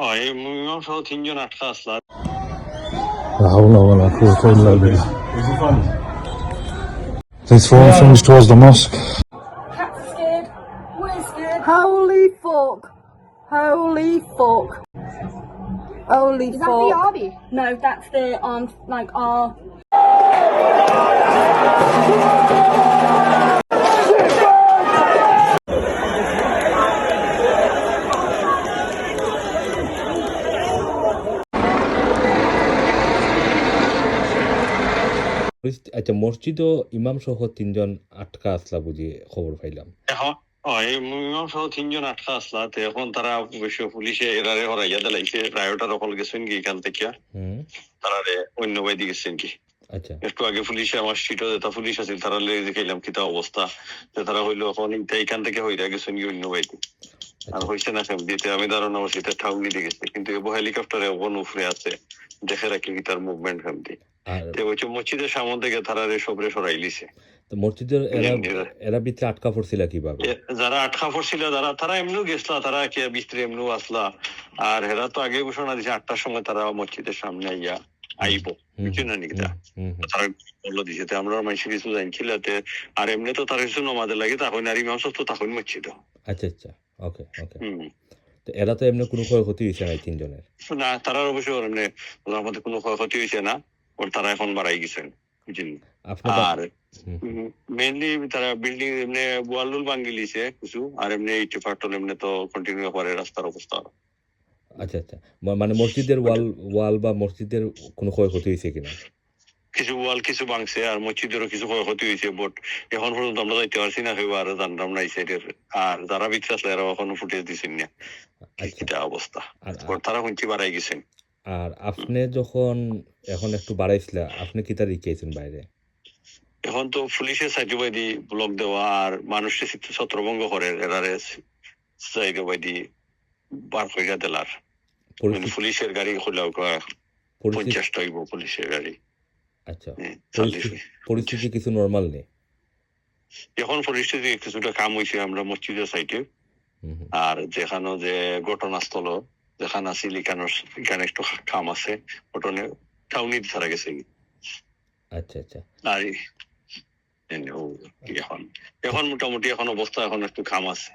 Ay, non sono tingio una cassa. La hawla wa la quwwata illa billah. These throwing things towards the mosque. Cat's scared. We're scared. Holy fuck. Holy fuck. Holy Is fuck. Is that the army? No, that's the armed, like, our... আচ্ছা মসজিদও ইমাম সহ তিনজন আটকা আসলা বুঝি খবর পাইলাম। ও সহ তিনজন আটকা আসলা তো এখন তারা অবশ্য পুলিশে এরারে হরাইয়া দিলাইছে রায়টা দখল গেছেন কি এখান থেকে? তারারে অন্য বাইদি গেছেন কি? আচ্ছা। একটু আগে পুলিশে আমার সিটও যেটা পুলিশ আছিল তারা লেগে দেখাইলাম কিতা অবস্থা যে তারা হইল এখন এখান থেকে হইরা গেছেন কি অন্য বাইদি। আর আচ্ছা হয়েছে না সেম দিতে আমি ধারণা করছি এটা ঠাউনি দিয়ে গেছে কিন্তু এবার হেলিকপ্টারে ওখান উপরে আছে দেখে রাখি কি তার মুভমেন্ট আর তো মসজিদের সামনে থেকে তারা সবরে সরাই লিছে। তো মসজিদের এরা এরা- ভিতরে আটকা পড়ছিল কীভাবে? যারা আটকা পড়ছিল যারা তারা এমনিও গেছলা তারা কে এমনিও আসলা। আর তো আগে ঘোষণা দিছে আটটার সময় তারা মসজিদের সামনে আইয়া আইব। নাকি। তারা বলল দিছে তে আমরা মানুষ কিছু জানছিল আর এমনি তো তার কিছু নমাজে লাগে তখন আর ইমাম সাহেব তো তখন মসজিদ। আচ্ছা আচ্ছা ওকে ওকে। হম। তো এরা তো এমনি কোনো ক্ষয়ক্ষতি হয়েছে না তিনজনের? না তারা অবশ্য এমনি মধ্যে কোনো ক্ষয়ক্ষতি হয়েছে না। ওর তারা এখন বাড়াই গেছেন বুঝলি আপনার আর মেনলি তারা বিল্ডিং এমনি ওয়াল ভাঙ্গি লিছে কিছু আর এমনি ইট ফাটল এমনি তো কন্টিনিউ করে রাস্তার অবস্থা। আচ্ছা আচ্ছা। মানে মসজিদের ওয়াল ওয়াল বা মসজিদের কোনো ক্ষয়ক্ষতি হয়েছে কিনা? কিছু ওয়াল কিছু ভাঙছে আর মসজিদেরও কিছু ক্ষয়ক্ষতি হয়েছে বাট এখন পর্যন্ত আমরা যাইতে পারছি না কেউ আর জানলাম না এই সাইডের আর যারা ভিতরে আসলে এরা এখনও ফুটেজ দিচ্ছেন না। আচ্ছা। এটা অবস্থা। তারা শুনছি বাড়াই গেছেন। আর আপনি যখন এখন একটু বাড়াইছিলা আপনি কি তার রিখেছেন বাইরে? এখন তো পুলিশের সাইডে বাইদি ব্লক দেওয়া আর মানুষের চিত্র ছত্রভঙ্গ করে এরারে সাইডে বাইদি বার কইরা দিলার। মানে পুলিশের গাড়ি খোলাও পঞ্চাশটা হইব পুলিশের গাড়ি। আচ্ছা হ্যাঁ, পরিস্থিতি কিছু নর্মাল নেই? এখন পরিস্থিতি কিছুটা কাম হয়েছে আমরা মসজিদের হুম। আর যেখানে যে ঘটনাস্থল যেখানে আছিল ইকানোর ইকান একটু কাম আছে ঘটনে টাউনিত ছাড়া গেছে। আচ্ছা আচ্ছা। আর এখন? এখন মোটামুটি এখন অবস্থা এখন একটু কাম আছে।